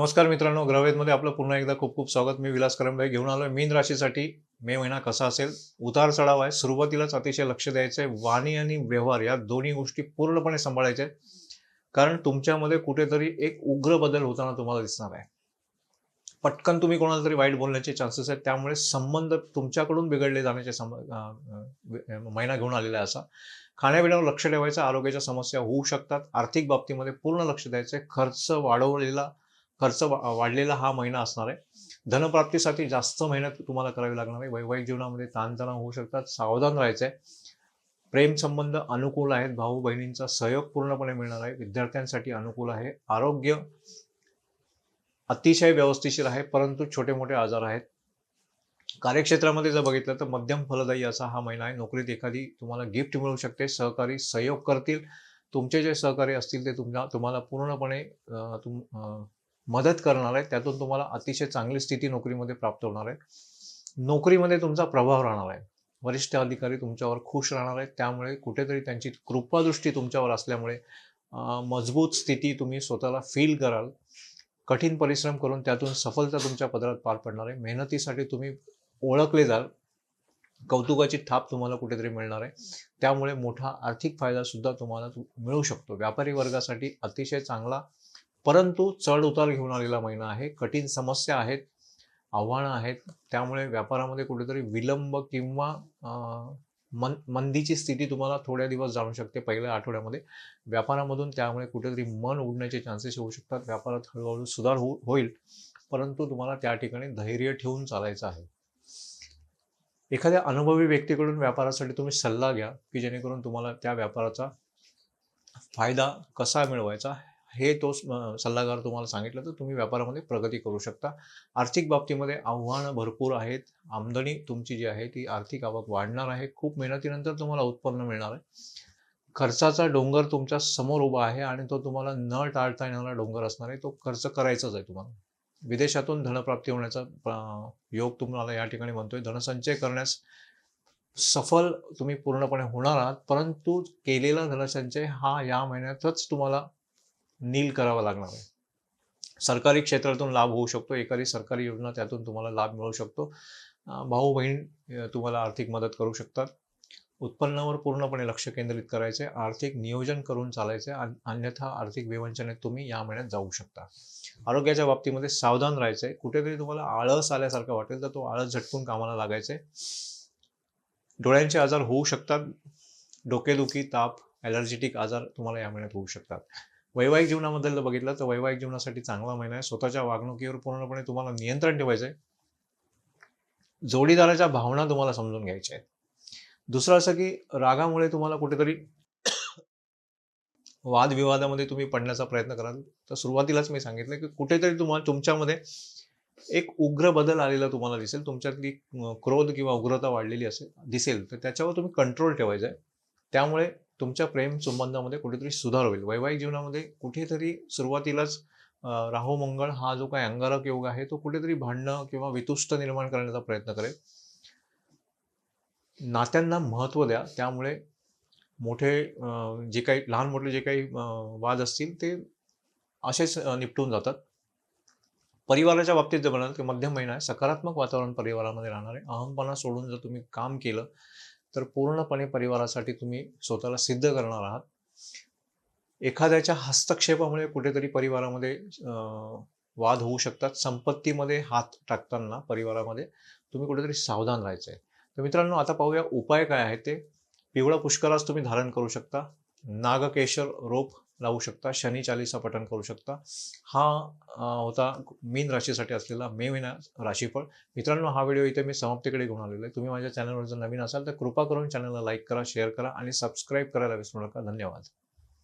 नमस्कार मित्रांनो ग्रहवेदमध्ये आपलं पुन्हा एकदा खूप खूप स्वागत. मी विलास करंबे घेऊन आलोय. मीन राशीसाठी मे महिना कसा असेल? उतार चढाव आहे. सुरुवातीलाच अतिशय लक्ष द्यायचं आहे वाणी आणि व्यवहार या दोन्ही गोष्टी पूर्णपणे सांभाळायच्या कारण तुमच्यामध्ये कुठेतरी एक उग्र बदल होताना तुम्हाला दिसणार आहे. पटकन तुम्ही कोणाला तरी वाईट बोलण्याचे चान्सेस आहेत. त्यामुळे संबंध तुमच्याकडून बिघडले जाण्याचे सम महिना घेऊन आलेला आहे असा. खाण्यापिण्यावर लक्ष ठेवायचं आरोग्याच्या समस्या होऊ शकतात. आर्थिक बाबतीमध्ये पूर्ण लक्ष द्यायचं खर्च वाढवलेला खर्च वाढलेला हा महिना असणार आहे. धनप्राप्तीसाठी जास्त मेहनत तुम्हाला करावी लागणार आहे. वैवाहिक जीवनामध्ये ताणतणाव होऊ शकतात सावधान राहायचं आहे. प्रेम संबंध अनुकूल आहेत. भाऊ बहिणींचा सहयोग पूर्णपणे मिळणार आहे. विद्यार्थ्यांसाठी अनुकूल आहे. आरोग्य अतिशय व्यवस्थिशीर आहे परंतु छोटे मोठे आजार आहेत. कार्यक्षेत्रामध्ये जर बघितलं तर मध्यम फलदायी असा हा महिना आहे. नोकरीत एखादी तुम्हाला गिफ्ट मिळू शकते. सहकारी सहयोग करतील. तुमचे जे सहकारी असतील ते तुमच्या तुम्हाला पूर्णपणे तुम मदत करणार आहे त्यातून तुम्हाला अतिशय चांगली स्थिती नोकरीमध्ये प्राप्त होणार आहे. नोकरीमध्ये तुमचा प्रभाव राहणार आहे. वरिष्ठ अधिकारी तुमच्यावर खुश राहणार आहेत. त्यामुळे कुठेतरी त्यांची कृपादृष्टी तुमच्यावर असल्यामुळे मजबूत स्थिती तुम्ही स्वतःला फील कराल. कठीण परिश्रम करून त्यातून सफलता तुमच्या पदरात पार पडणार आहे. मेहनतीसाठी तुम्ही ओळखले जाल. कौतुकाची थाप तुम्हाला कुठेतरी मिळणार आहे. त्यामुळे मोठा आर्थिक फायदा सुद्धा तुम्हाला मिळू शकतो. व्यापारी वर्गासाठी अतिशय चांगला परंतु चढ उतार घेऊन आलेला महिना आहे कठीण समस्या आहेत आव्हानं आहेत. त्यामुळे व्यापारामध्ये कुठेतरी विलंब किंवा मन मंदीची स्थिती तुम्हाला थोड्या दिवस जाणू शकते पहिल्या आठवड्यामध्ये. व्यापारामधून त्यामुळे कुठेतरी मन उडण्याचे चान्सेस होऊ शकतात. व्यापारात हळूहळू सुधार हो होईल. परंतु तुम्हाला त्या ठिकाणी धैर्य ठेवून चालायचं आहे. एखाद्या अनुभवी व्यक्तीकडून व्यापारासाठी तुम्ही सल्ला घ्या की जेणेकरून तुम्हाला त्या व्यापाराचा फायदा कसा मिळवायचा हे तो सल्लागार तुम्हाला सांगितलं तर तुम्ही व्यापारामध्ये प्रगती करू शकता. आर्थिक बाबतीमध्ये आव्हानं भरपूर आहेत. आमदनी तुमची जी आहे ती आर्थिक आवक वाढणार आहे. खूप मेहनतीनंतर तुम्हाला उत्पन्न मिळणार आहे. खर्चाचा डोंगर तुमच्यासमोर उभा आहे आणि तो तुम्हाला न टाळता येणारा डोंगर असणार आहे. तो खर्च करायचाच आहे तुम्हाला. विदेशातून धनप्राप्ती होण्याचा योग तुम्हाला या ठिकाणी म्हणतोय. धनसंचय करण्यास सफल तुम्ही पूर्णपणे होणार आहात. परंतु केलेला धनसंचय हा या महिन्यातच तुम्हाला नील करावा लागणार आहे. सरकारी क्षेत्रातून लाभ होऊ शकतो एखादी सरकारी योजना त्यातून तुम्हाला लाभ मिळू शकतो. भाऊ बहीण तुम्हाला आर्थिक मदत करू शकतात. उत्पन्नावर पूर्णपणे लक्ष केंद्रित करायचे आर्थिक नियोजन करून चालायचे अन्यथा आर्थिक विवंचनेत तुम्ही या महिन्यात जाऊ शकता. आरोग्याच्या बाबतीमध्ये सावधान राहायचे कुठेतरी तुम्हाला आळस आल्यासारखं वाटेल तर तो आळस झटकून कामाला लागायचे डोळ्यांचे आजार होऊ शकतात. डोकेदुखी ताप ॲलर्जेटिक आजार तुम्हाला या महिन्यात होऊ शकतात. वैवाहिक जीवनाबद्दल जर बघितलं तर वैवाहिक जीवनासाठी चांगला महिना आहे. स्वतःच्या वागणुकीवर पूर्णपणे तुम्हाला नियंत्रण ठेवायचं आहे. जोडीदाराच्या भावना तुम्हाला समजून घ्यायच्या आहेत. दुसरं असं की रागामुळे तुम्हाला कुठेतरी वादविवादामध्ये तुम्ही पडण्याचा प्रयत्न कराल. तर सुरुवातीलाच मी सांगितलं की कुठेतरी तुम्हाला तुमच्यामध्ये एक उग्र बदल आलेला तुम्हाला दिसेल. तुमच्यातली क्रोध किंवा उग्रता वाढलेली असेल दिसेल. तर त्याच्यावर तुम्ही कंट्रोल ठेवायचा आहे. त्यामुळे तुमच्या प्रेम संबंधामध्ये कुठेतरी सुधार होईल. वैवाहिक जीवनामध्ये कुठेतरी सुरुवातीलाच राहू मंगळ हा जो काही अंगारक योग आहे तो कुठेतरी भांडणं किंवा वितुष्ट निर्माण करण्याचा प्रयत्न करेल. नात्यांना महत्त्व द्या. त्यामुळे मोठे जे काही लहान मोठे जे काही वाद असतील ते असेच निपटून जातात. परिवाराच्या बाबतीत जर म्हणाल की मध्यम महिना आहे. सकारात्मक वातावरण परिवारामध्ये राहणार. आहे अहमपणा सोडून जर तुम्ही काम केलं तर पूर्णपणे परिवारासाठी तुम्ही स्वतःला सिद्ध करणार आहात. एखाद्याच्या हस्तक्षेपामुळे कुठेतरी परिवारामध्ये वाद होऊ शकतात. संपत्तीमध्ये हात टाकताना परिवारामध्ये तुम्ही कुठेतरी सावधान राहायचं आहे तर मित्रांनो आता पाहूया उपाय काय आहे ते. पिवळा पुष्करास तुम्ही धारण करू शकता. नागकेशर रोप लावू शकता शनी चालीसा पठण करू शकता. हा होता मीन राशीसाठी असलेला मे महिना राशीफळ. मित्रांनो हा व्हिडिओ इथे मी समाप्तीकडे घेऊन आलेलो आहे. तुम्ही माझ्या चॅनलवर जर नवीन असाल तर कृपा करून चॅनलला लाईक करा शेअर करा आणि सबस्क्राईब करायला विसरू नका. धन्यवाद.